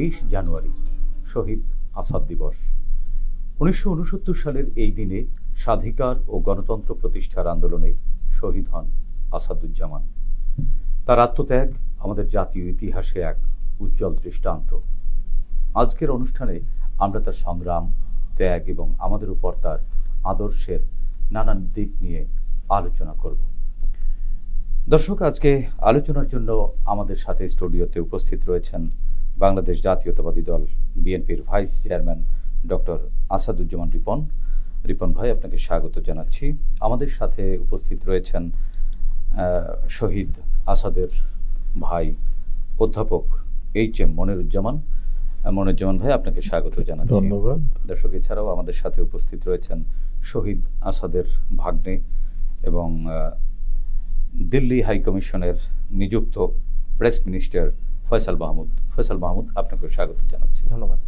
বিশ জানুয়ারি, শহীদ আসাদ দিবস। উনিশশো উনসত্তর সালের এই দিনে স্বাধিকার ও গণতন্ত্র প্রতিষ্ঠার আন্দোলনে শহীদ হন আসাদুজ্জামান। তার আত্মত্যাগ আমাদের জাতীয় ইতিহাসে এক উজ্জ্বল দৃষ্টান্ত। আজকের অনুষ্ঠানে আমরা তার সংগ্রাম, ত্যাগ এবং আমাদের উপর তার আদর্শের নানান দিক নিয়ে আলোচনা করব। দর্শক, আজকে আলোচনার জন্য আমাদের সাথে স্টুডিওতে উপস্থিত রয়েছেন বাংলাদেশ জাতীয়তাবাদী দল বিএনপির vice chairman doctor Asaduzzaman Ripon. Ripon ভাই আপনাকে স্বাগত জানাচ্ছি। আমাদের সাথে উপস্থিত রয়েছেন শহীদ আসাদের ভাই অধ্যাপক এইচ এম মনিরুজ্জামান। মনিরুজ্জামান ভাই আপনাকে স্বাগত জানাচ্ছি। ধন্যবাদ। দর্শক এছাড়াও আমাদের সাথে উপস্থিত রয়েছেন শহীদ আসাদের ভাগ্নে এবং দিল্লি হাইকমিশনের নিযুক্ত প্রেস মিনিস্টার ফয়সাল মাহমুদ। ফয়সাল মাহমুদ আপনাকে স্বাগত জানাচ্ছি। ধন্যবাদ।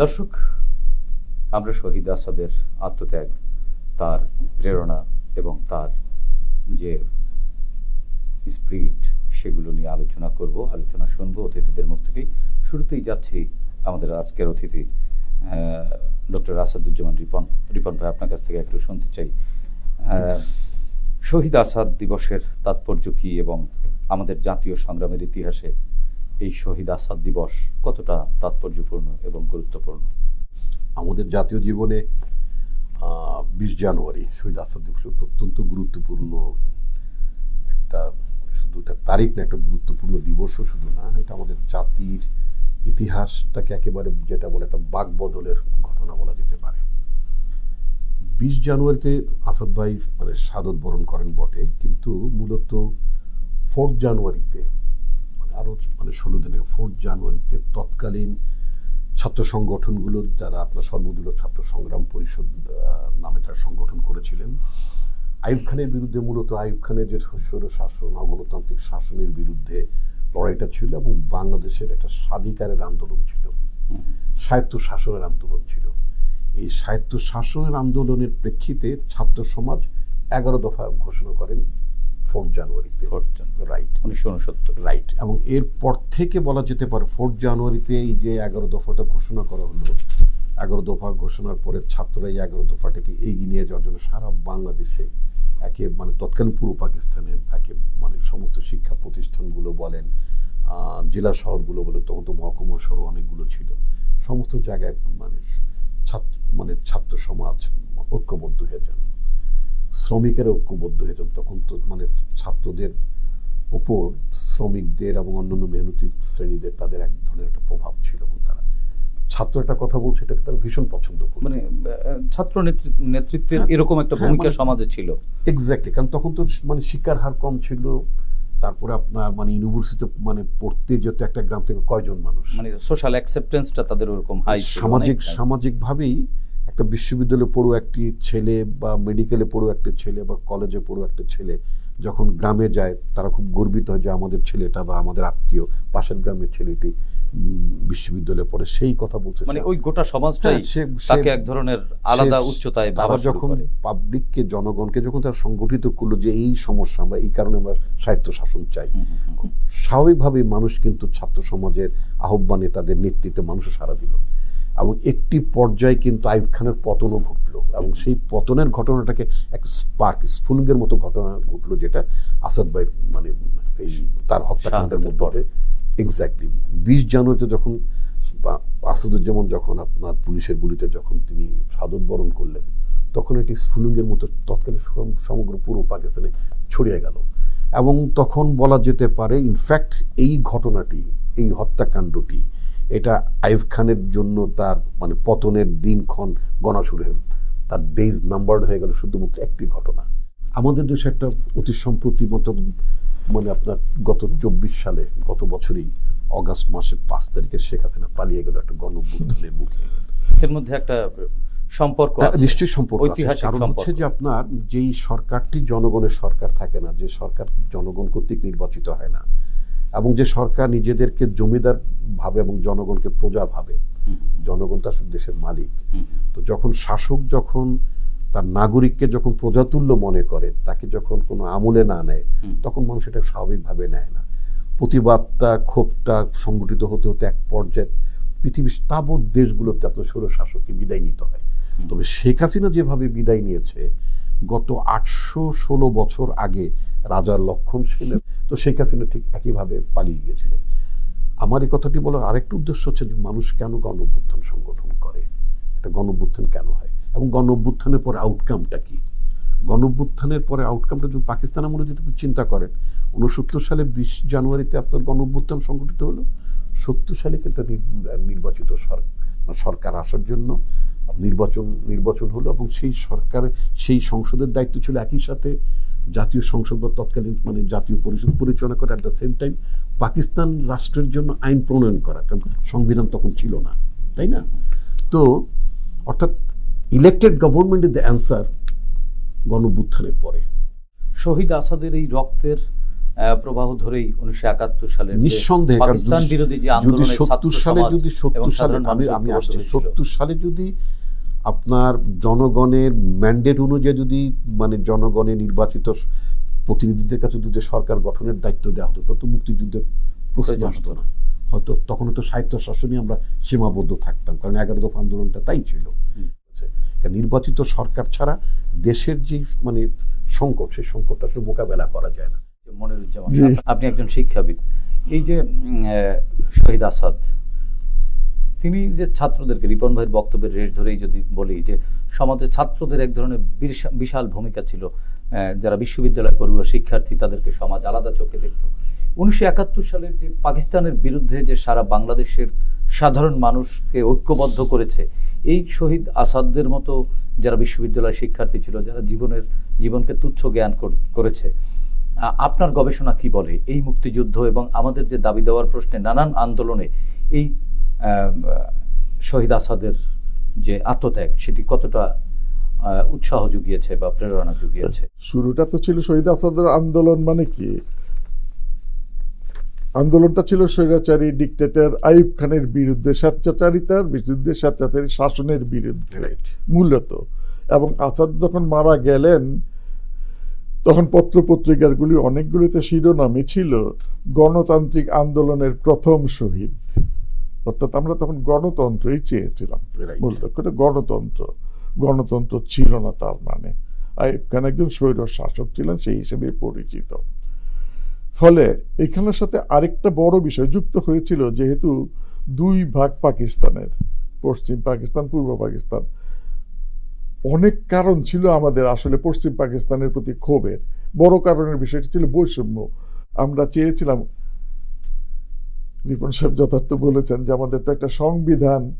দর্শক আমরা শহীদ আসাদের আত্মত্যাগ তার প্রেরণা এবং তার যে স্পিরিট সেগুলো নিয়ে আলোচনা করব আলোচনা শুনব অতিথিদের মুখ থেকেই। শুরুতেই যাচ্ছি আমাদের আজকের অতিথি ডক্টর আসাদুজ্জামান রিপন। রিপন ভাই আপনার কাছ থেকে একটু শুনতে চাই। শহীদ আসাদ দিবসের তাৎপর্য কী এবং আমাদের জাতীয় সংগ্রামের ইতিহাসে এই শহীদ আসাদ দিবস কতটা তাৎপর্যপূর্ণ এবং গুরুত্বপূর্ণ? আমাদের জাতীয় জীবনে বিশ জানুয়ারি শহীদ আসাদ দিবস অত্যন্ত গুরুত্বপূর্ণ একটা, শুধু একটা তারিখ না, একটা গুরুত্বপূর্ণ দিবসও শুধু না, এটা আমাদের জাতির ইতিহাসটাকে একেবারে যেটা বলে একটা বাক বদলের ঘটনা বলা যেতে পারে। বিশ জানুয়ারিতে আসাদ ভাই মানে সাদত বরণ করেন বটে, কিন্তু মূলত ফোর্থ জানুয়ারিতে মানে আরও মানে ষোলো দিনে ফোর্থ জানুয়ারিতে তৎকালীন ছাত্র সংগঠনগুলো যারা আপনার সর্বদলীয় ছাত্র সংগ্রাম পরিষদ নামে তার সংগঠন করেছিলেন আইব খানের বিরুদ্ধে মূলত আইব খানের যে স্বৈর শাসন, অগণতান্ত্রিক শাসনের বিরুদ্ধে লড়াইটা ছিল এবং বাংলাদেশের একটা স্বাধিকারের আন্দোলন ছিল স্বায়ত্ত শাসনের আন্দোলন ছিল। এই স্বায়ত্ত শাসনের আন্দোলনের প্রেক্ষিতে ছাত্র সমাজ এগারো দফা ঘোষণা করেন। ফোর্থ জানুয়ারিতে Fourth January। রাইট উনিশশো উনসত্তর। রাইট এবং এরপর থেকে বলা যেতে পারে ফোর্থ জানুয়ারিতে এই যে এগারো দফাটা ঘোষণা করা হলো এগারো দফা ঘোষণার পরে ছাত্ররা এই এগারো দফাটাকে এগিয়ে নিয়ে যাওয়ার জন্য সারা বাংলাদেশে একে মানে তৎকালীন পূর্ব পাকিস্তানে একে মানে সমস্ত শিক্ষা প্রতিষ্ঠানগুলো বলেন জেলা শহরগুলো বলে তখন তো মহকুমা শহর অনেকগুলো ছিল। সমস্ত জায়গায় মানে ছাত্র মানে ছাত্র সমাজ ঐক্যবদ্ধ হয়ে যান। শ্রমিকেরা ঐক্যবদ্ধ হয়ে যান তখন তো মানে ছাত্রদের ওপর শ্রমিকদের এবং অন্যান্য মেহনতি শ্রেণীদের তাদের এক ধরনের একটা প্রভাব ছিল এবং তারা। ছাত্র একটা কথা বলছে এটাকে তারা ভীষণ পছন্দ করবে মানে ছাত্র নেতৃত্বের হ্যাঁ, এরকম একটা হ্যাঁ, ভূমিকা মানে- সমাজে ছিল। এক্স্যাক্টলি কারণ তখন তো মানে শিক্ষার হার কম ছিল তারপরে আপনার মানে ইউনিভার্সিটিতে মানে পড়তে যেত একটা গ্রাম থেকে কয়জন মানুষ? মানে সোশ্যাল অ্যাকসেপ্টেন্সটা তাদের ওরকম হাই সামাজিক সামাজিকভাবেই একটা বিশ্ববিদ্যালয়ে পড়ো একটি ছেলে বা মেডিকেলে পড়ো একটা ছেলে বা কলেজে পড়ো একটা ছেলে যখন গ্রামে যায় তারা খুব গর্বিত হয় যে আমাদের ছেলেটা বা আমাদের আত্মীয় পাশের গ্রামের ছেলেটি বিশ্ববিদ্যালয়ে পড়ে। সেই কথা বলছে মানে ওই গোটা সমাজটাই হ্যাঁ, তাকে এক ধরনের আলাদা উচ্চতায় ভাবা যখন পাবলিককে জনগণকে যখন তারা সংগঠিত করল যে এই সমস্যা আমরা এই কারণে আমরা সাহিত্য শাসন চাই। খুব স্বাভাবিকভাবেই মানুষ কিন্তু ছাত্র সমাজের আহ্বানে তাদের নেতৃত্বে মানুষও সাড়া দিল। এবং একটি পর্যায়ে কিন্তু আইব খানের পতনও ঘটলো এবং সেই পতনের ঘটনাটাকে এক স্পার্ক স্ফুলিঙ্গের মতো ঘটনা ঘটলো যেটা আসাদ ভাই মানে এই তার হত্যাকাণ্ডের। মধ্যে এক্স্যাক্টলি বিশ জানুয়ারিতে যখন আসাদুজ্জামান যখন আপনার পুলিশের গুলিতে যখন তিনি সাদত বরণ করলেন তখন এটি স্ফুলিঙ্গের মতো তৎকালীন সমগ্র পূর্ব পাকিস্তানে ছড়িয়ে গেল এবং তখন বলা যেতে পারে ইনফ্যাক্ট এই ঘটনাটি এই হত্যাকাণ্ডটি এটা আইব খানের জন্য তার মানে পতনের দিনক্ষণ গণা শুরু হল। তার ডেজ নাম্বার্ড হয়ে গেল শুধুমাত্র একটি ঘটনা। আমাদের দেশে একটা অতি সম্প্রতি মতো মানে আপনার গত চব্বিশ সালে গত বছরই অগাস্ট মাসের পাঁচ তারিখে শেখ হাসিনা পালিয়ে গেল একটা গণঅভ্যুত্থানের মুখে। এর মধ্যে একটা সম্পর্ক হ্যাঁ, নিশ্চয়ই সম্পর্ক ঐতিহাসিক কারণ সম্পর্ক। হচ্ছে যে আপনার যেই সরকারটি জনগণের সরকার থাকে না যে সরকার জনগণ কর্তৃক নির্বাচিত হয় না এবং যে সরকার নিজেদেরকে জমিদার ভাবে এবং জনগণকে প্রজা ভাবে জনগণ তো আসলে দেশের মালিক। তো যখন শাসক যখন তার নাগরিককে যখন প্রজাতুল্য মনে করে তাকে যখন কোনো আমলে না নেয় তখন মানুষ এটা স্বাভাবিকভাবে নেয় না। প্রতিবাদটা ক্ষোভটা সংগঠিত হতে হতে এক পর্যায়ে পৃথিবীর তাবৎ দেশগুলোতে আপনার স্বৈর শাসককে বিদায় নিতে হয়। তবে শেখ হাসিনা যেভাবে বিদায় নিয়েছে গত আটশো ষোলো বছর আগে রাজার লক্ষণ ছিলেন তো শেখ হাসিনা ঠিক একইভাবে পালিয়ে গিয়েছিলেন। আমার এই কথাটি বলার আরেকটা উদ্দেশ্য হচ্ছে যে মানুষ কেন গণ সংগঠন করে? এটা গণ কেন হয়? এবং গণ পরে আউটকামটা কি? গণ পরে আউটকামটা যদি পাকিস্তান আমলে যদি চিন্তা করেন, উনসত্তর সালে বিশ জানুয়ারিতে আপনার গণ সংগঠিত হলো। সত্তর সালে কিন্তু নির্বাচিত সরকার আসার জন্য নির্বাচন নির্বাচন হলো এবং সেই সরকারের সেই সংসদের দায়িত্ব ছিল একই সাথে জাতীয় সংসদ বা তৎকালীন মানে জাতীয় পরিষদ পরিচালনা করা at the same time Pakistan রাষ্ট্রের জন্য আইন প্রণয়ন করা কারণ সংবিধান তখন ছিল না তাই না তো অর্থাৎ elected government is the answer গণবুত্থানের পরে শহীদ আসাদের এই রক্তের প্রবাহ ধরেই উনিশশো একাত্তর সালে নিঃসন্দেহে পাকিস্তান বিরোধী যে আন্দোলনে সত্তর সালে যদি সত্তর সালে আমি। সত্তর সালে যদি আপনার জনগণের ম্যান্ডেট অনুযায়ী যদি মানে জনগণের নির্বাচিত প্রতিনিধিদের কাছে যদি সরকার গঠনের দায়িত্ব দেওয়া হতো তত মুক্তিযুদ্ধের প্রশ্ন আসতো না। হয়তো তখন তো সাহিত্য শাসনই আমরা সীমাবদ্ধ থাকতাম কারণ এগারো দফা আন্দোলনটা তাই ছিল। কারণ নির্বাচিত সরকার ছাড়া দেশের যে মানে সংকট সেই সংকটটা আসলে মোকাবেলা করা যায় না। মনিরুজ্জামান। আপনি একজন শিক্ষাবিদ। এই যে শহীদ আসাদ তিনি যে ছাত্রদেরকে, রিপন ভাইয়ের বক্তব্যের রেশ ধরেই যদি বলি যে সমাজে ছাত্রদের এক ধরনের বিশা- বিশাল ভূমিকা ছিল যারা বিশ্ববিদ্যালয় পড়ুয়া শিক্ষার্থী তাদেরকে সমাজ আলাদা চোখে দেখত। উনিশশো একাত্তর সালের যে পাকিস্তানের বিরুদ্ধে যে সারা বাংলাদেশের সাধারণ মানুষকে ঐক্যবদ্ধ করেছে, এই শহীদ আসাদদের মতো যারা বিশ্ববিদ্যালয় শিক্ষার্থী ছিল, যারা জীবনের, জীবনকে তুচ্ছ জ্ঞান করেছে আপনার গবেষণা কি বলে এই মুক্তিযুদ্ধ এবং আমাদের যে দাবি দেওয়ার প্রশ্নে নানান আন্দোলনে এই শহীদ আসাদের যে আত্মত্যাগ সেটি কতটা উৎসাহ জুগিয়েছে বা প্রেরণা জুগিয়েছে? শুরুটা তো ছিল শহীদ আসাদের আন্দোলন মানে কি? আন্দোলনটা ছিল স্বৈরাচারী ডিকটেটর আইব খানের বিরুদ্ধে স্বেচ্ছাচারিতার বিরুদ্ধে স্বেচ্ছাচারী শাসনের বিরুদ্ধে মূলত। এবং আসাদ যখন মারা গেলেন তখন পত্র পত্রিকারগুলি অনেকগুলিতে শিরোনামে ছিল গণতান্ত্রিক আন্দোলনের প্রথম শহীদ। অর্থাৎ আমরা তখন গণতন্ত্রই চেয়েছিলাম. মূল লক্ষ্যটা গণতন্ত্র। গণতন্ত্র ছিল না তার মানে। আইব খান একজন স্বৈর শাসক ছিলেন সেই হিসেবে পরিচিত। ফলে এখানের সাথে আরেকটা বড় বিষয় যুক্ত হয়েছিল যেহেতু দুই ভাগ পাকিস্তানের পশ্চিম পাকিস্তান পূর্ব পাকিস্তান। অনেক কারণ ছিল আমাদের আসলে পশ্চিম পাকিস্তানের প্রতি ক্ষোভের। বড় কারণের বিষয়টি ছিল বৈষম্য। আমরা চেয়েছিলাম রিপন সাহেব যথার্থ বলেছেন যে আমাদের তো একটা সংবিধান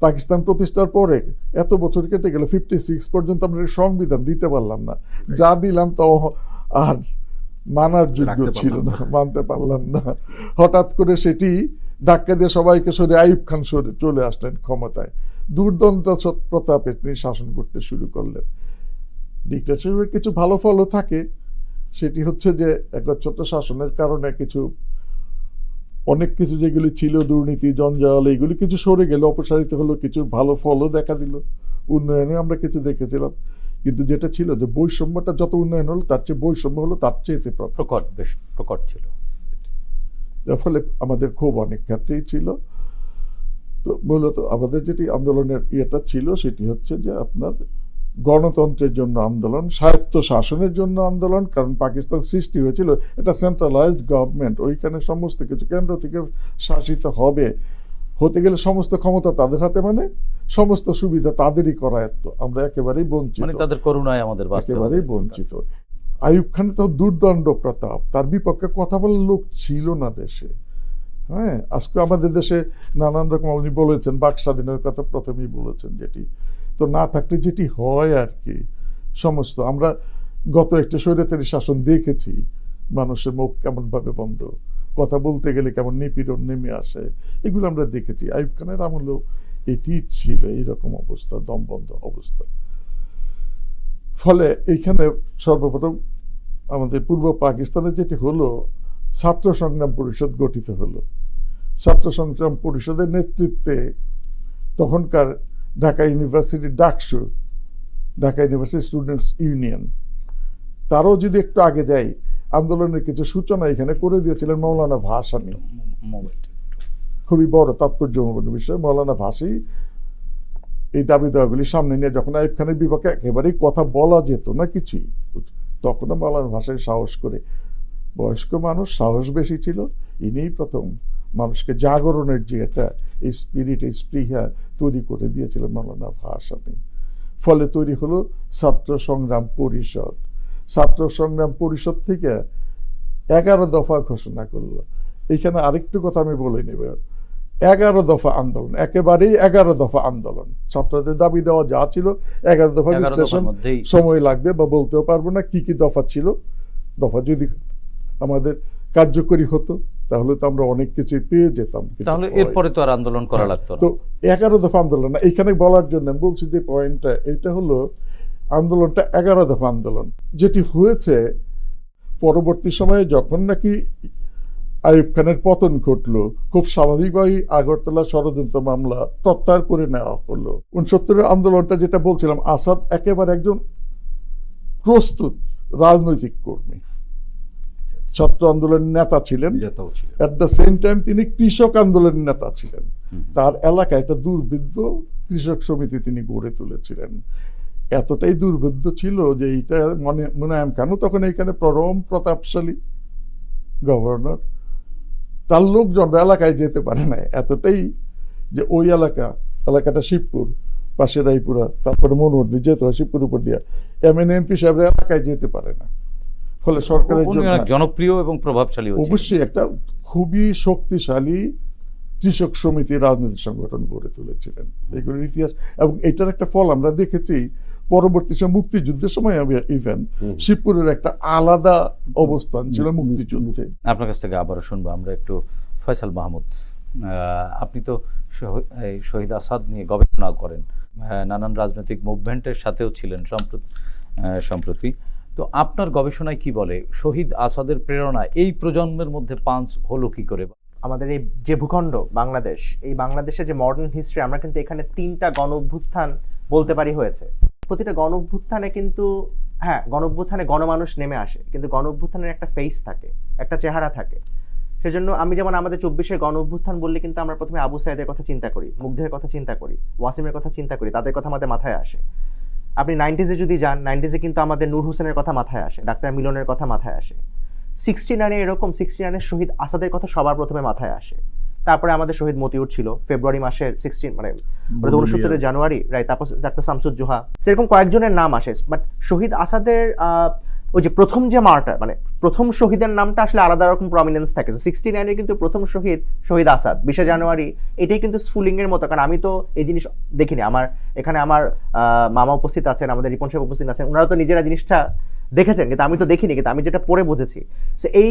পাকিস্তান প্রতিষ্ঠার পরে এত বছর কেটে গেল ফিফটি সিক্স পর্যন্ত আমরা সংবিধান দিতে পারলাম না। যা দিলাম তাও আর মানার যোগ্য ছিল না। মানতে পারলাম না। হঠাৎ করে সেটি ধাক্কা দিয়ে সবাইকে সরে আইব খান সরে চলে আসলেন ক্ষমতায়। দুর্দন্ত প্রতাপে তিনি শাসন করতে শুরু করলেন। ডিক্টেটরশিপের কিছু ভালো ফলও থাকে। সেটি হচ্ছে যে একবার একচ্ছত্র শাসনের কারণে কিছু অনেক কিছু যেগুলি ছিল দুর্নীতি জঞ্জাল এগুলি কিছু সরে গেল অপসারিত হলো কিছু ভালো ফলও দেখা দিল উন্নয়নে আমরা কিছু দেখেছিলাম। কিন্তু যেটা ছিল যে বৈষম্যটা যত উন্নয়ন হলো তার চেয়ে বৈষম্য হলো তার চেয়েতে প্রকট বেশ প্রকট ছিল। যার ফলে আমাদের খুব অনেক ক্ষেত্রেই ছিল। তো মূলত আমাদের যেটি আন্দোলনের ইয়েটা ছিল সেটি হচ্ছে যে আপনার গণতন্ত্রের জন্য আন্দোলন স্বায়ত্ত শাসনের জন্য আন্দোলন কারণ পাকিস্তান সৃষ্টি হয়েছিল এটা সেন্ট্রালাইজড গভর্নমেন্ট ওইখানে সমস্ত কিছু কেন্দ্র থেকে শাসিত হবে। হতে গেলে সমস্ত ক্ষমতা তাদের হাতে মানে সমস্ত সুবিধা তাদেরই করায়ত্ত আমরা একেবারেই বঞ্চিত। মানে তাদের করুণায় আমাদের একেবারেই বঞ্চিত। আইয়ুব খান তো দুর্দণ্ড প্রতাপ তার বিপক্ষে কথা বলার লোক ছিল না দেশে। হ্যাঁ আজকে আমাদের দেশে নানান রকম উনি বলেছেন বাক স্বাধীনতার কথা প্রথমেই বলেছেন যেটি। তো না থাকলে যেটি হয় আর কি। সমস্ত, আমরা গত একটা স্বৈরাচারী শাসন দেখেছি, মানুষের মুখ কেমন ভাবে বন্ধ, কথা বলতে গেলে কেমন নিপীড়ন নেমে আসে, এগুলো আমরা দেখেছি। আইব খানের আমলেও এটি ছিল এইরকম অবস্থা, দমবন্ধ অবস্থা। ফলে এইখানে সর্বপ্রথম আমাদের পূর্ব পাকিস্তানে যেটি হলো, ছাত্র সংগ্রাম পরিষদ গঠিত হলো। ছাত্র সংগ্রাম পরিষদের নেতৃত্বে তখনকার Dhaka university DUCSU Dhaka university students union তারও যদি একটু আগে যাই, আন্দোলনের কিছু সূচনা এখানে করে দিয়েছিলেন মৌলানা ভাসানী। খুবই বড় তাৎপর্যপূর্ণ বিষয়। মৌলানা ভাসি এই দাবি দাওয়াগুলি সামনে নিয়ে যখন আইব খানের বিপক্ষে একেবারেই কথা বলা যেত না কিছুই, তখনও মৌলানা ভাষায় সাহস করে। বয়স্ক মানুষ সাহস বেশি ছিল, ইনিই প্রথম। মানুষকে জাগরণের যে একটা এই স্পিরিট এই স্পৃহা তৈরি করে দিয়েছিলেন মৌলানা ভাসানি ফলে তৈরি হলো ছাত্র সংগ্রাম পরিষদ। ছাত্র সংগ্রাম পরিষদ থেকে এগারো দফা ঘোষণা করল। এখানে আরেকটু কথা আমি বলে নেব। এগারো দফা আন্দোলন একেবারেই এগারো দফা আন্দোলন। ছাত্রদের দাবি দেওয়া যা ছিল এগারো দফা বিশ্লেষণ সময় লাগবে বা বলতেও পারব না কি কি দফা ছিল। দফা যদি আমাদের কার্যকরী হতো তাহলে তো আমরা অনেক কিছুই পেয়ে যেতাম তাহলে এরপরে তো আর আন্দোলন করা লাগতো তো এগারো দফা আন্দোলন না এখানে বলার জন্য আমি বলছি যে পয়েন্টটা এটা হলো আন্দোলনটা এগারো দফা আন্দোলন যেটি হয়েছে পরবর্তী সময়ে যখন নাকি আইয়ুব খানের পতন ঘটলো খুব স্বাভাবিকভাবেই আগরতলা ষড়যন্ত্র মামলা প্রত্যাহার করে নেওয়া হলো। উনসত্তরের আন্দোলনটা যেটা বলছিলাম আসাদ একেবারে একজন প্রস্তুত রাজনৈতিক কর্মী। ছাত্র আন্দোলনের নেতা ছিলেন। অ্যাট দ্য সেম টাইম তিনি কৃষক আন্দোলনের নেতা ছিলেন। তার এলাকায় একটা দুর্বৃদ্ধ কৃষক সমিতি তিনি গড়ে তুলেছিলেন। এতটাই দুর্বৃদ্ধ ছিল যে এইটা মনে মুনায়ম কেন তখন এখানে পরম প্রতাপশালী গভর্নর। তার লোকজন এলাকায় যেতে পারে না এতটাই যে ওই এলাকা এলাকাটা শিবপুর পাশে রায়পুরা তারপরে মনোহরদি যেতে হয় শিবপুর উপর দিয়া। এম এন এমপি সাহেব এলাকায় যেতে পারে না। ফলে সরকারের জন্য জনপ্রিয় এবং প্রভাবশালী অবশ্যই একটা খুবই শক্তিশালী কৃষক সমিতি রাজনৈতিক সংগঠন গড়ে তুলেছিলেন। এগুলোর ইতিহাস এবং এটার একটা ফল আমরা দেখেছি পরবর্তী সময় মুক্তিযুদ্ধের সময় ইভেন শিবপুরের একটা আলাদা অবস্থান ছিল মুক্তিযুদ্ধে। আপনার কাছ থেকে আবারও শুনব আমরা একটু ফয়সাল মাহমুদ আপনি তো শহীদ আসাদ নিয়ে গবেষণা করেন। নানান রাজনৈতিক মুভমেন্টের সাথেও ছিলেন সম্প্রতি সম্প্রতি। তো আপনার গবেষণায় কি বলে? শহীদ আসাদের প্রেরণা এই প্রজন্মের মধ্যে পাঞ্চ হলো কি করে? আমাদের এই যে ভূখণ্ড, বাংলাদেশ, এই বাংলাদেশের যে মডার্ন হিস্ট্রি আমরা কিন্তু এখানে তিনটা গণ অভ্যুত্থান বলতে পারি হয়েছে। প্রতিটা গণ অভ্যুত্থানে কিন্তু হ্যাঁ গণ অভ্যুত্থানে গণমানুষ নেমে আসে, কিন্তু গণ অভ্যুত্থানের একটা ফেস থাকে, একটা চেহারা থাকে। সেজন্য আমি যেমন আমাদের চব্বিশের গণ অভ্যুত্থান বললে কিন্তু আমরা প্রথমে আবু সাইদের কথা চিন্তা করি, মুগ্ধের কথা চিন্তা করি, ওয়াসিমের কথা চিন্তা করি, তাদের কথা আমাদের মাথায় আসে। আপনি নাইনটিজে যদি যান নাইনটিজে কিন্তু আমাদের নূর হোসেনের কথা মাথায় আসে ডাক্তার মিলনের কথা মাথায় আসে। সিক্সটি নাইনে এরকম সিক্সটি নাইনের শহীদ আসাদের কথা সবার প্রথমে মাথায় আসে। তারপরে আমাদের শহীদ মতিউর ছিল ফেব্রুয়ারি মাসের সিক্সটিন মানে উনসত্তরের জানুয়ারি রাইট তারপর ডাক্তার শামসুজ্জোহা। সেরকম কয়েকজনের নাম আসে বাট শহীদ আসাদের আহ, ওই যে প্রথম যে মার্টার মানে প্রথম শহীদের নামটা আসলে আলাদা রকম প্রমিনেন্স থাকে। সিক্সটি নাইনের কিন্তু প্রথম শহীদ শহীদ আসাদ। বিশে জানুয়ারি, এটাই কিন্তু স্ফুলিং এর মতো। কারণ আমি তো এই জিনিস দেখিনি। আমার এখানে আমার মামা উপস্থিত আছেন, আমাদের রিপন সাহেব উপস্থিত আছেন ওনারা তো নিজেরা জিনিসটা দেখেছেন, কিন্তু আমি তো দেখিনি। কিন্তু আমি যেটা পড়ে বুঝেছি। সো এই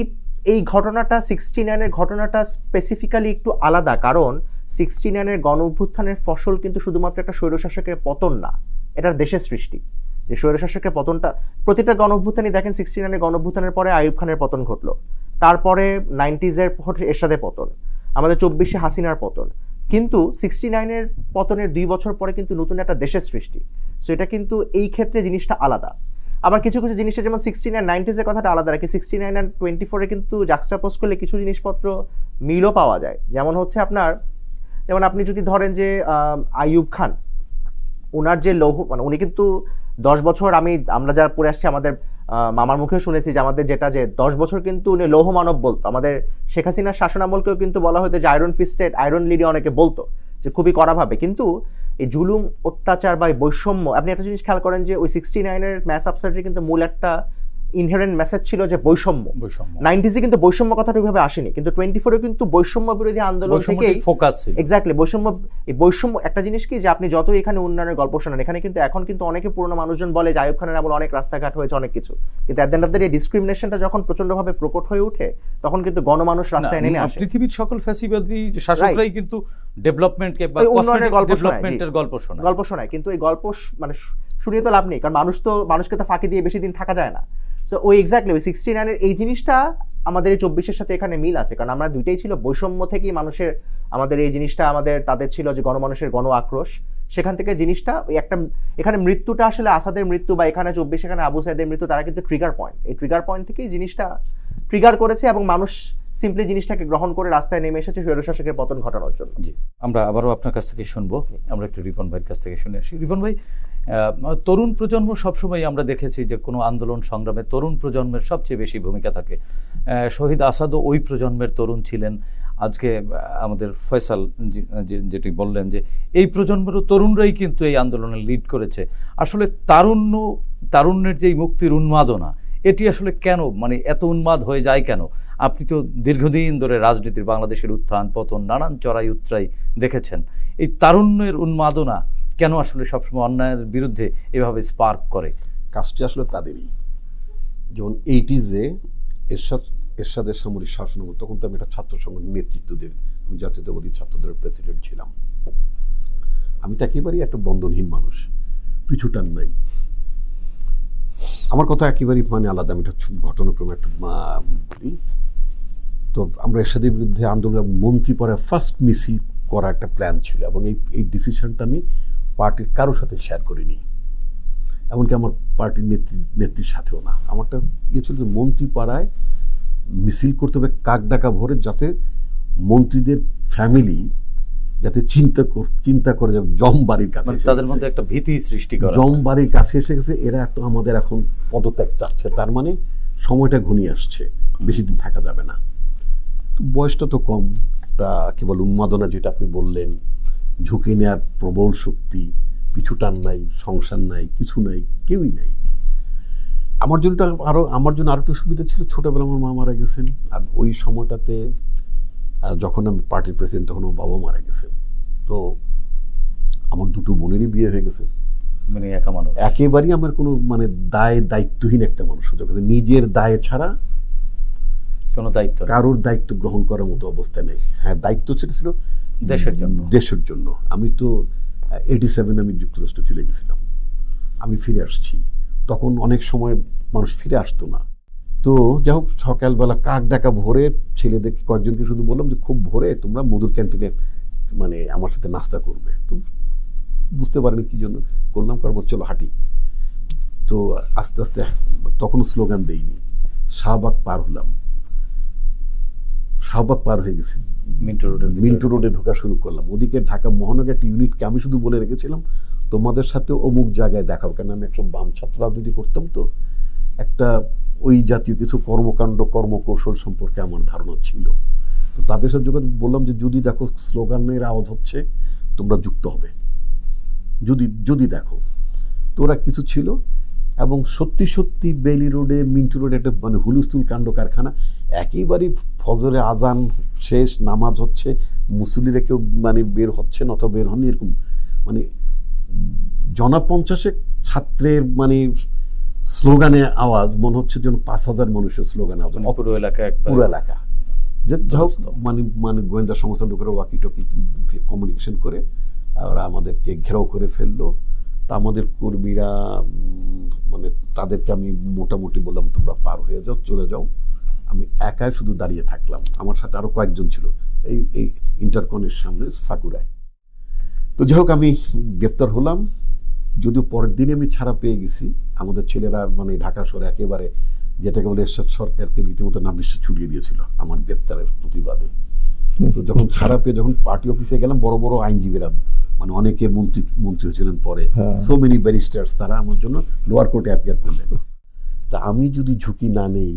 এই ঘটনাটা সিক্সটি নাইনের ঘটনাটা স্পেসিফিক্যালি একটু আলাদা। কারণ সিক্সটি নাইনের গণ অভ্যুত্থানের ফসল কিন্তু শুধুমাত্র একটা স্বৈরশাসকের পতন না, এটার দেশের সৃষ্টি। যে স্বৈরশাসকের পতনটা, প্রতিটা গণ অভ্যুত্থানই দেখেন সিক্সটি নাইনের গণ অভ্যুত্থানের পরে আইয়ুব খানের পতন ঘটলো। তারপরে নাইনটিজের এরশাদের পতন, আমাদের চব্বিশে হাসিনার পতন। কিন্তু সিক্সটি নাইনের পতনের দুই বছর পরে কিন্তু নতুন একটা দেশের সৃষ্টি। সো এটা কিন্তু এই ক্ষেত্রে জিনিসটা আলাদা। আবার কিছু কিছু জিনিসটা যেমন সিক্সটি নাইন নাইনটিজের কথাটা আলাদা রাখি সিক্সটি নাইন অ্যান্ড টোয়েন্টি ফোরে কিন্তু জাক্সটাপোজ করলে কিছু জিনিসপত্র মিলও পাওয়া যায়। যেমন হচ্ছে আপনার, যেমন আপনি যদি ধরেন যে আইয়ুব খান ওনার যে লৌহ মানে উনি কিন্তু দশ বছর আমি, আমরা যারা পড়ে আসছি, আমাদের মামার মুখে শুনেছি যে আমাদের যেটা যে দশ বছর কিন্তু উনি লৌহ মানব বলতো। আমাদের শেখ হাসিনার শাসনামলকেও কিন্তু বলা হতো যে আয়রন ফিস্টেড আয়রন লিডি অনেকে বলতো, যে খুবই কড়াভাবে কিন্তু এই জুলুম, অত্যাচার বা বৈষম্য, আপনি একটা জিনিস খেয়াল করেন যে ওই সিক্সটি নাইনের ম্যাথ আপসার্টের কিন্তু মূল একটা ইনহেরেন্ট মেসেজ ছিল যে বৈষম্য। নাইনটিজে কিন্তু বৈষম্য কথাটা ওইভাবে আসেনি। কিন্তু টোয়েন্টি ফোরে কিন্তু বৈষম্য বিরোধী আন্দোলন থেকেই ফোকাস এক্স্যাক্টলি বৈষম্য এই বৈষম্য একটা জিনিস কি যে আপনি যত এখানে উন্নয়নের গল্প শোনেন এখানে কিন্তু এখন কিন্তু অনেকে পুরনো মানুষজন বলে যে আয়ুব খানের আমল অনেক রাস্তাঘাট হয়েছে অনেক কিছু। কিন্তু at the end of the day ডিসক্রিমিনেশনটা যখন প্রচন্ডভাবে প্রকট হয়ে ওঠে তখন কিন্তু গণমানুষ রাস্তায় নেমে আসে। পৃথিবীর সকল ফ্যাসিবাদী শাসকরাই কিন্তু ডেভেলপমেন্টকে বা ডেভেলপমেন্টের গল্প শোনায় গল্প শোনায়। কিন্তু এই গল্প মানে শুনিয়ে তো লাভ নেই কারণ মানুষ তো মানুষকে তো ফাঁকি দিয়ে বেশি দিন থাকা যায় না। সো ওই এক্স্যাক্টলি ওই সিক্সটি নাইনের এই জিনিসটা আমাদের এই চব্বিশের সাথে এখানে মিল আছে। কারণ আমরা দুইটাই ছিল বৈষম্য থেকেই মানুষের, আমাদের এই জিনিসটা আমাদের, তাদের ছিল যে গণমানুষের গণ আক্রোশ। সেখান থেকে জিনিসটা, ওই একটা, এখানে মৃত্যুটা আসলে আসাদের মৃত্যু বা এখানে চব্বিশ, এখানে আবু সাইদের মৃত্যু, তারা কিন্তু ট্রিগার পয়েন্ট এই ট্রিগার পয়েন্ট থেকেই জিনিসটা ট্রিগার করেছে এবং মানুষ সিম্পলি জিনিসটাকে গ্রহণ করে রাস্তায় নেমে এসেছে স্বৈরশাসকের পতন ঘটানোর জন্য। জি, আমরা আবারও আপনার কাছ থেকে শুনব। আমরা একটু রিপন ভাইয়ের কাছ থেকে শুনে আসি। রিপন ভাই তরুণ প্রজন্ম সবসময় আমরা দেখেছি যে কোনো আন্দোলন সংগ্রামে তরুণ প্রজন্মের সবচেয়ে বেশি ভূমিকা থাকে। শহীদ আসাদও ওই প্রজন্মের তরুণ ছিলেন। আজকে আমাদের ফয়সাল যেটি বললেন যে এই প্রজন্মেরও তরুণরাই কিন্তু এই আন্দোলনে লিড করেছে। আসলে তারুণ্য, তারুণ্যের যেই মুক্তির উন্মাদনা, এটি আসলে কেন মানে এত উন্মাদ হয়ে যায় কেন? আপনি তো দীর্ঘদিন ধরে রাজনীতির বাংলাদেশের উত্থান, পতন, নানান চড়াই উত্তরাই দেখেছেন। এই তারুণ্যের উন্মাদনা কেন আসলে সবসময় অন্যায়ের বিরুদ্ধে এভাবে স্পার্ক করে? কাজটি আসলে তাদেরই। যেমন এইটিজে এরশাদ, এরশাদের সামরিক শাসন তখন তো আমি একটা ছাত্র সংগঠনের নেতৃত্ব দিই আমি জাতীয়তাবাদী ছাত্রদের প্রেসিডেন্ট ছিলাম। আমি তো একেবারেই একটা বন্ধনহীন মানুষ পিছুটান নাই। আমার কথা একেবারেই মানে আলাদা, আমি একটা ঘটনাক্রমে একটা বলি। তো আমরা এরশাদের বিরুদ্ধে আন্দোলন মন্ত্রী পরে ফার্স্ট মিছিল করা একটা প্ল্যান ছিল এবং এই এই ডিসিশনটা আমি পার্টির কারোর সাথে শেয়ার করিনি। এমনকি আমার পার্টির নেত্রী নেত্রীর সাথেও না। আমারটা ইয়ে ছিল যে মন্ত্রী পাড়ায় মিছিল করতে হবে কাক ডাকা ভরে যাতে মন্ত্রীদের ফ্যামিলি যাতে চিন্তা কর- চিন্তা করে যে জম বাড়ির কাছে মানে তাদের মধ্যে একটা ভীতি সৃষ্টি করে। জম বাড়ির কাছে এসে গেছে এরা এত আমাদের এখন পদত্যাগ চাচ্ছে তার মানে সময়টা ঘনিয়ে আসছে বেশি দিন থাকা যাবে না। তো বয়সটা তো কম একটা কেবল উন্মাদনা যেটা আপনি বললেন। ঝুঁকি নেওয়ার প্রবল শক্তি পিছু টান নাই সংসার নাই কিছু নাই কেউই নাই। আমার জন্য আরও আমার জন্য আরও একটু সুবিধা ছিল ছোটবেলা আমার মা মারা গেছেন আর ওই সময়টাতে যখন আমি পার্টির প্রেসিডেন্ট তখন আমার বাবা মারা গেছেন তো আমার দুটো বোনেরই বিয়ে হয়ে গেছে। মানে একা মানুষ। একেবারেই আমার কোনো মানে দায় দায়িত্বহীন একটা মানুষ হতে নিজের দায় ছাড়া কোনো দায়িত্ব। কারোর দায়িত্ব গ্রহণ করার মতো অবস্থা নেই। হ্যাঁ দায়িত্ব ছিল দেশের জন্য। দেশের জন্য। আমি তো এইটি সেভেন আমি যুক্তরাষ্ট্রে চলে গেছিলাম। আমি ফিরে আসছি। তখন অনেক সময় মানুষ ফিরে আসতো না। তো যাই হোক, সকালবেলা কাক ডাকা ভোরে ছেলেদের কয়েকজনকে শুধু বললাম যে, খুব ভোরে তোমরা মধুর ক্যান্টিনে মানে আমার সাথে নাস্তা করবে। তো বুঝতে পারিনি কি জন্য। করলাম করব চলো হাঁটি। তো আস্তে আস্তে, তখনও স্লোগান দেইনি। শাহবাগ পার হলাম। শাহবাগ পার হয়ে গেছি। মিন্টু রোডে। মিন্টু রোডে ঢোকা শুরু করলাম। ওদিকে ঢাকা মহানগর একটা ইউনিটকে আমি শুধু বলে রেখেছিলাম তোমাদের সাথে অমুক জায়গায় দেখাও কেন আমি একটা বাম ছাত্র রাজনীতি করতাম তো। একটা ওই জাতীয় কিছু কর্মকাণ্ড কর্মকৌশল সম্পর্কে আমার ধারণা ছিল। তো তাদের সাথে যোগাযোগ বললাম যে যদি দেখো স্লোগানের আওয়াজ হচ্ছে তোমরা যুক্ত হবে। যদি যদি দেখো। তো ওরা কিছু ছিল। এবং সত্যি সত্যি বেলি রোডে মিন্টু রোডে একটা মানে হুলুস্থুল কাণ্ড কারখানা। একেবারেই ফজরে আজান শেষ নামাজ হচ্ছে মুসলিরা কেউ মানে বের হচ্ছে না অথবা বের হননি এরকম মানে জনপঞ্চাশে ছাত্রের মানে স্লোগানে আওয়াজ মনে হচ্ছে যেন পাঁচ হাজার মানুষের স্লোগানে আওয়াজ। মানে পুরো এলাকা পুরো এলাকা। যে হোক, মানে মানে গোয়েন্দা সংস্থার লোকেরা ওয়াকি টকি কমিউনিকেশন করে ওরা আমাদেরকে ঘেরাও করে ফেলল। তা আমাদের কর্মীরা মানে তাদেরকে আমি মোটামুটি বললাম, তোমরা পার হয়ে যাও, চলে যাও। আমি একাই শুধু দাঁড়িয়ে থাকলাম। আমার সাথে আরও কয়েকজন ছিল এই এই ইন্টারকনের সামনে সাকুরায়। তো যাই হোক, আমি গ্রেপ্তার হলাম। যদিও পরের দিনে আমি ছাড়া পেয়ে গেছি। আমাদের ছেলেরা মানে ঢাকা শহরে একেবারে যেটাকে বলে এরশাদ সরকারকে রীতিমতো নাবিশ্ব ছুটিয়ে দিয়েছিল আমার গ্রেপ্তারের প্রতিবাদে। তো যখন ছাড়া পেয়ে যখন পার্টি অফিসে গেলাম বড় বড় আইনজীবীরা মানে অনেকে মন্ত্রী মন্ত্রী হয়েছিলেন পরে। সো মেনি ব্যারিস্টার্স তারা আমার জন্য লোয়ার কোর্টে অ্যাপিয়ার করলেন। তা আমি যদি ঝুঁকি না নেই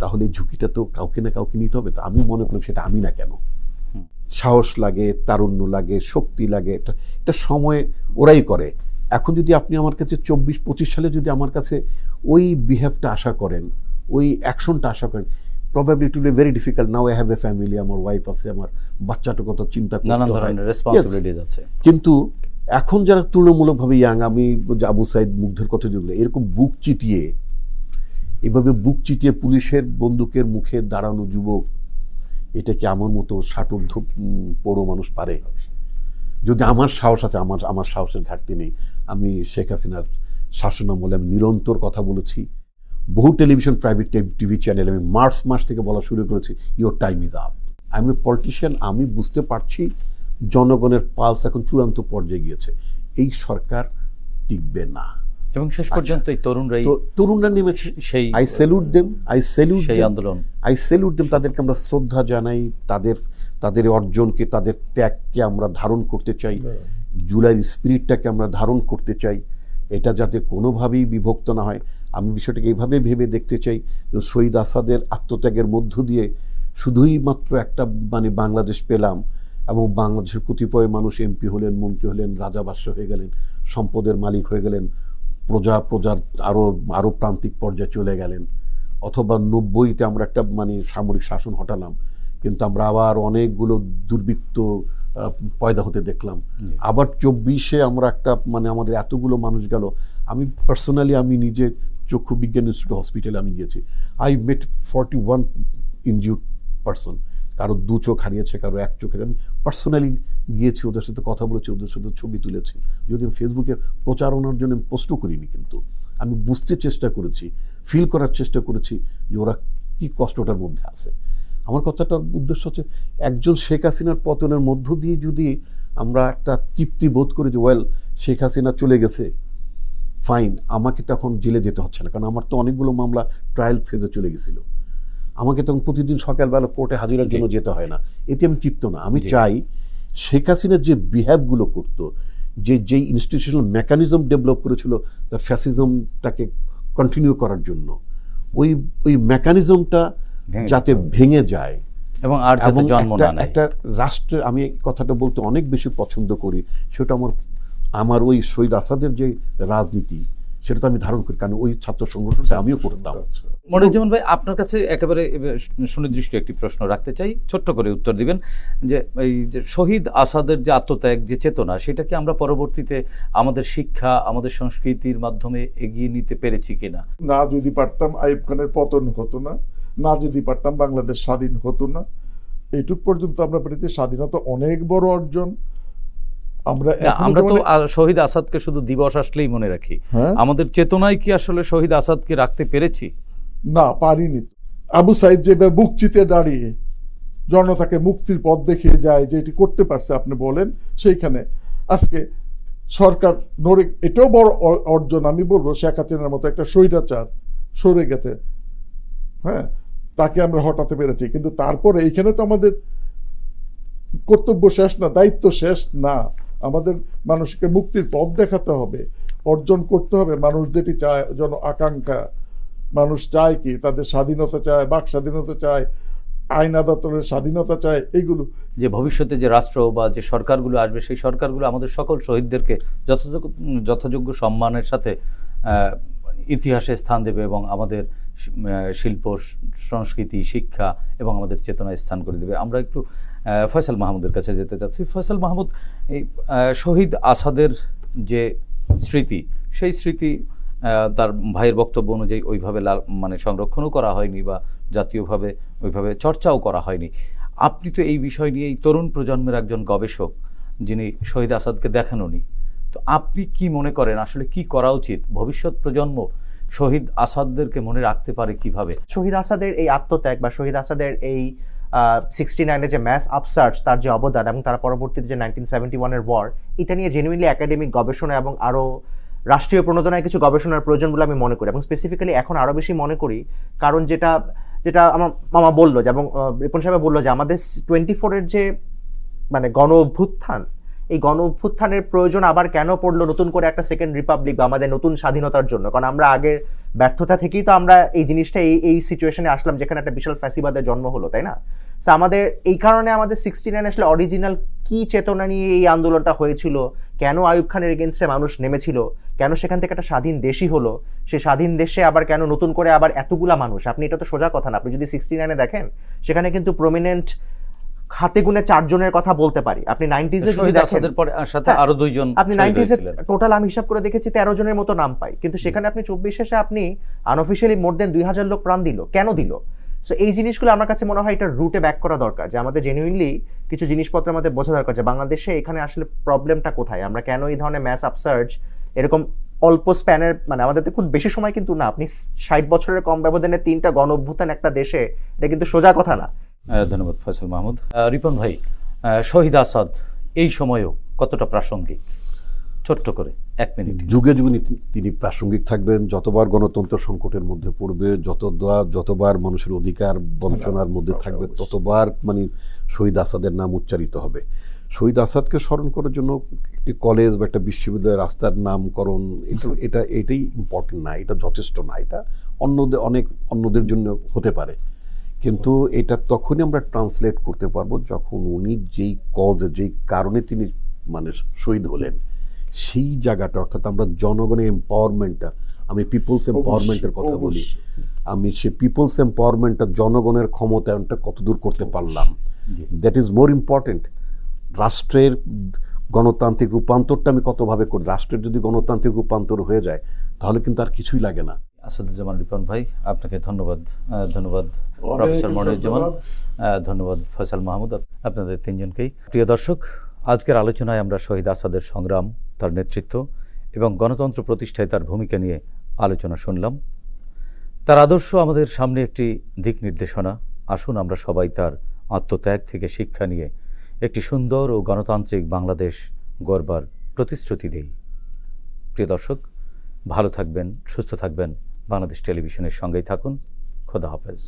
তাহলে ঝুঁকিটা তো কাউকে না কাউকে নিতে হবে তো আমি মনে করলাম সেটা আমি না কেন? সাহস লাগে তারুণ্য লাগে শক্তি লাগে এটা এটা সময় ওরাই করে। এখন যদি আপনি আমার কাছে চব্বিশ পঁচিশ সালে যদি আমার কাছে ওই বিহেভটা আশা করেন ওই অ্যাকশনটা আশা করেন probably it will very difficult now I have a family আমার ওয়াইফ আছে আমার বাচ্চাটার কথা চিন্তা নানান। ধরনের. রেসপন্সিবিলিটিস আছে। কিন্তু এখন যারা তুলনামূলকভাবে ইয়াং আমি আবু সাইদ মুগ্ধের কথা যেগুলো এরকম বুক চিটিয়ে এভাবে বুক চিটিয়ে পুলিশের বন্দুকের মুখে দাঁড়ানো যুবক এটা কি আমার মতো ষাটোর্ধ পৌর মানুষ পারে? যদি আমার সাহস আছে আমার আমার সাহসের ঘাটতি নেই। আমি শেখ হাসিনার শাসনামলে আমি নিরন্তর কথা বলেছি। বহু টেলিভিশন প্রাইভেট টিভি চ্যানেল আমি মার্চ মাস থেকে বলা শুরু করেছি ইয়োর টাইম ইজ আপ আমি পলিটিশিয়ান আমি বুঝতে পারছি জনগণের পালস এখন চূড়ান্ত পর্যায়ে গিয়েছে। এই সরকার টিকবে না। এবং শেষ পর্যন্ত এই তরুণরাই তরুণরা নেমেছে। সেই I salute them I salute সেই আন্দোলন। আই স্যালুট দেম তাদেরকে আমরা শ্রদ্ধা জানাই তাদের তাদের অর্জনকে তাদের ত্যাগকে আমরা ধারণ করতে চাই জুলাইয়ের স্পিরিটটাকে আমরা ধারণ করতে চাই। এটা যাতে কোনোভাবেই বিভক্ত না হয়। আমি বিষয়টাকে এইভাবে ভেবে দেখতে চাই যে শহীদ আসাদের আত্মত্যাগের মধ্য দিয়ে শুধুই মাত্র একটা মানে বাংলাদেশ পেলাম এবং বাংলাদেশের কতিপয় মানুষ এমপি হলেন মন্ত্রী হলেন রাজাবাস্য হয়ে গেলেন সম্পদের মালিক হয়ে গেলেন প্রজা প্রজার আরও আরও প্রান্তিক পর্যায়ে চলে গেলেন। অথবা নব্বইতে আমরা একটা মানে সামরিক শাসন হটালাম কিন্তু আমরা আবার অনেকগুলো দুর্বৃত্ত পয়দা হতে দেখলাম। আবার চব্বিশে আমরা একটা মানে আমাদের এতগুলো মানুষ গেল। আমি পার্সোনালি আমি নিজে চক্ষু বিজ্ঞান ইনস্টিটিউট হসপিটালে আমি গিয়েছি। I met forty one injured person কারও দু চোখ হারিয়েছে, কারও এক চোখ। হারিয়ে- আমি পার্সোনালি গিয়েছি ওদের সাথে কথা বলেছি, ওদের সাথে ছবি তুলেছি। যদি আমি ফেসবুকে প্রচারণার জন্য আমি পোস্টও করিনি, কিন্তু আমি বুঝতে চেষ্টা করেছি ফিল করার চেষ্টা করেছি যে ওরা কি কষ্টটার মধ্যে আছে। আমার কথাটার উদ্দেশ্য হচ্ছে, একজন শেখ হাসিনার পতনের মধ্য দিয়ে যদি আমরা একটা তৃপ্তি বোধ করি যে ওয়েল শেখ হাসিনা চলে গেছে ফাইন আমাকে তখন জেলে যেতে হচ্ছে না কারণ আমার তো অনেকগুলো মামলা ট্রায়াল ফেজে চলে গেছিল। আমাকে তখন প্রতিদিন সকালবেলা কোর্টে হাজিরার জন্য যেতে হয় না। এতে আমি তৃপ্ত না। আমি চাই শেখ হাসিনার যে বিহেভগুলো করতো যে যেই ইনস্টিটিউশনাল মেকানিজম ডেভেলপ করেছিল তার ফ্যাসিজমটাকে কন্টিনিউ করার জন্য। ওই ওই মেকানিজমটা যাতে ভেঙে যায়। এবং আর যাতে জন্ম না একটা রাষ্ট্রে আমি কথাটা বলতে অনেক বেশি পছন্দ করি সেটা আমার আমার ওই শহীদ আসাদের যে রাজনীতি সেটা তো আমি ধারণ করি কারণ ওই ছাত্র সংগঠনটা আমিও করতাম। মনিরুজ্জামান ভাই আপনার কাছে একেবারে সুনির্দিষ্ট একটি প্রশ্ন রাখতে চাই ছোট্ট করে উত্তর দিবেন যে এই যে শহীদ আসাদের যে আত্মত্যাগ যে চেতনা সেটা কি আমরা পরবর্তীতে আমাদের শিক্ষা আমাদের সংস্কৃতির মাধ্যমে এগিয়ে নিতে পেরেছি কিনা? না যদি পারতাম আইব খানের পতন হতো না। না যদি পারতাম বাংলাদেশ স্বাধীন হতো না। এইটুক পর্যন্ত আমরা পেরেছি স্বাধীনতা অনেক বড় অর্জন। আমরা আমরা তো শহীদ আসাদকে শুধু দিবস আসলেই মনে রাখি। হ্যাঁ? আমাদের চেতনায় কি আসলে শহীদ আসাদকে রাখতে পেরেছি? না পারিনি। আবু সাইদ যেভাবে বুক চিতে দাঁড়িয়ে জনতাকে মুক্তির পথ দেখিয়ে যায় যে এটি করতে পারছে আপনি বলেন সেইখানে। আজকে সরকার নড়ে এটাও বড় অর্জন আমি বলব শেখ হাসিনার মতো একটা স্বৈরাচার সরে গেছে। হ্যাঁ? তাকে আমরা হটাতে পেরেছি। কিন্তু তারপরে এইখানে তো আমাদের কর্তব্য শেষ না দায়িত্ব শেষ না। আমাদের মানুষকে মুক্তির পথ দেখাতে হবে, অর্জন করতে হবে। মানুষ যেটি চায় জন আকাঙ্ক্ষা। মানুষ চায় কি? তাদের স্বাধীনতা চায়, বাক স্বাধীনতা চায় আইন আদালতের স্বাধীনতা চায় এইগুলো যে ভবিষ্যতে যে রাষ্ট্র বা যে সরকারগুলো আসবে, সেই সরকারগুলো আমাদের সকল শহীদদেরকে যথাযোগ্য যথাযোগ্য সম্মানের সাথে ইতিহাসে স্থান দেবে এবং আমাদের শিল্প, সংস্কৃতি, শিক্ষা এবং আমাদের চেতনায় স্থান করে দেবে। আমরা একটু ফয়সাল মাহমুদের কাছে যেতে চাচ্ছি। ফয়সাল মাহমুদ, এই শহীদ আসাদের যে স্মৃতি, সেই স্মৃতি তার ভাইয়ের বক্তব্য অনুযায়ী ওইভাবে মানে সংরক্ষণও করা হয়নি বা জাতীয়ভাবে ওইভাবে চর্চাও করা হয়নি। আপনি তো এই বিষয় নিয়ে এই তরুণ প্রজন্মের একজন গবেষক, যিনি শহীদ আসাদকে দেখানোনি। তো আপনি কি মনে করেন, আসলে কি করা উচিত? ভবিষ্যৎ প্রজন্ম শহীদ আসাদদেরকে মনে রাখতে পারে কীভাবে? শহীদ আসাদের এই আত্মত্যাগ বা শহীদ আসাদের এই সিক্সটি নাইনের যে ম্যাস আপসার্চ তার যে অবদান এবং তার পরবর্তীতে যে নাইনটিন সেভেন্টি ওয়ানের ওয়ার এটা নিয়ে জেনুইনলি একাডেমিক গবেষণা এবং আরও রাষ্ট্রীয় প্রণোদনায় কিছু গবেষণার প্রয়োজন বলে আমি মনে করি এবং স্পেসিফিক্যালি এখন আরও বেশি মনে করি, কারণ যেটা যেটা আমার মামা বলল এবং রিপন সাহেব বলল যে আমাদের টোয়েন্টি ফোরের যে মানে গণ অভ্যুত্থান এই গণ অভ্যুত্থানের প্রয়োজন আবার কেন পড়ল নতুন করে একটা সেকেন্ড রিপাবলিক বা আমাদের নতুন স্বাধীনতার জন্য? কারণ আমরা আগের ব্যর্থতা থেকেই তো আমরা এই জিনিসটা এই এই সিচুয়েশনে আসলাম, যেখানে একটা বিশাল ফ্যাসিবাদের জন্ম হলো, তাই না? সো আমাদের এই কারণে আমাদের সিক্সটি নাইন আসলে অরিজিনাল কি চেতনা নিয়ে এই আন্দোলনটা হয়েছিল? কেন আয়ুব খানের এগেনস্টে মানুষ নেমেছিল? কেন সেখান থেকে একটা স্বাধীন দেশই হলো? সে স্বাধীন দেশে আবার কেন নতুন করে আবার এতগুলা মানুষ? আপনি এটা তো সোজা কথা না। আপনি যদি সিক্সটি নাইনে দেখেন, সেখানে কিন্তু প্রমিনেন্ট হাতে গুনে চারজনের কথা বলতে পারি। আপনি নাইনটিজে যদি শহীদ আসাদের পরে সাথে হ্যাঁ, আরও দুইজন আপনি নাইনটিজে টোটাল আমি হিসাব করে দেখেছি তেরো জনের মতো নাম পাই। কিন্তু সেখানে আপনি চব্বিশ শেষে আপনি আনঅফিসিয়ালি মোর দেন দুই হাজার লোক প্রাণ দিল। কেন দিল? সো এই জিনিসগুলো আমার কাছে মনে হয় এটা রুটে ব্যাক করা দরকার যে আমাদের জেনুইনলি কিছু জিনিসপত্র আমাদের বোঝা দরকার যে বাংলাদেশে এখানে আসলে প্রবলেমটা কোথায়? আমরা কেন এই ধরনের ম্যাস আপসার্জ এরকম অল্প স্প্যানের মানে আমাদের তো খুব বেশি সময় কিন্তু না। আপনি ষাট বছরের কম ব্যবধানে তিনটা গণ অভ্যুত্থান একটা দেশে এটা কিন্তু সোজা কথা না। ধন্যবাদ ফয়সাল মাহমুদ। রিপন ভাই শহীদ আসাদ, এই সময়েও কতটা প্রাসঙ্গিক? ছোট্ট করে, এক মিনিট। যুগে যুগে তিনি প্রাসঙ্গিক থাকবেন, যতবার গণতন্ত্র সংকটের মধ্যে পড়বে যতবার যতবার মানুষের অধিকার বঞ্চনার মধ্যে থাকবে, ততবার মানে শহীদ আসাদের নাম উচ্চারিত হবে। শহীদ আসাদকে স্মরণ করার জন্য একটি কলেজ বা একটা বিশ্ববিদ্যালয়ের রাস্তার নামকরণ, এটা এটা এটাই ইম্পর্টেন্ট না, এটা যথেষ্ট না, এটা অন্যদের অনেক অন্যদের জন্য হতে পারে। কিন্তু এটা তখনই আমরা ট্রান্সলেট করতে পারব যখন উনি যেই কজে যেই কারণে তিনি মানে শহীদ হলেন সেই জায়গাটা অর্থাৎ আমরা জনগণের এম্পাওয়ারমেন্টটা আমি পিপলস এম্পাওয়ারমেন্টের কথা বলি আমি সে পিপলস এম্পাওয়ারমেন্টটা জনগণের ক্ষমতায়নটা কতদূর করতে পারলাম? দ্যাট ইজ মোর ইম্পর্টেন্ট রাষ্ট্রের গণতান্ত্রিক রূপান্তরটা আমি কতভাবে করি? রাষ্ট্রের যদি গণতান্ত্রিক রূপান্তর হয়ে যায় তাহলে কিন্তু আর কিছুই লাগে না। আসাদুজ্জামান রিপন ভাই আপনাকে ধন্যবাদ ধন্যবাদ প্রফেসর মনিরুজ্জামান ধন্যবাদ। ফয়সাল মাহমুদ আপনাদের তিনজনকেই। প্রিয় দর্শক আজকের আলোচনায় আমরা শহীদ আসাদের সংগ্রাম তার নেতৃত্ব এবং গণতন্ত্র প্রতিষ্ঠায় তার ভূমিকা নিয়ে আলোচনা শুনলাম। তার আদর্শ আমাদের সামনে একটি দিক নির্দেশনা। আসুন আমরা সবাই তার আত্মত্যাগ থেকে শিক্ষা নিয়ে একটি সুন্দর ও গণতান্ত্রিক বাংলাদেশ গড়বার প্রতিশ্রুতি দেই। প্রিয় দর্শক ভালো থাকবেন সুস্থ থাকবেন। বাংলাদেশ টেলিভিশনের সঙ্গেই থাকুন। খোদা হাফেজ।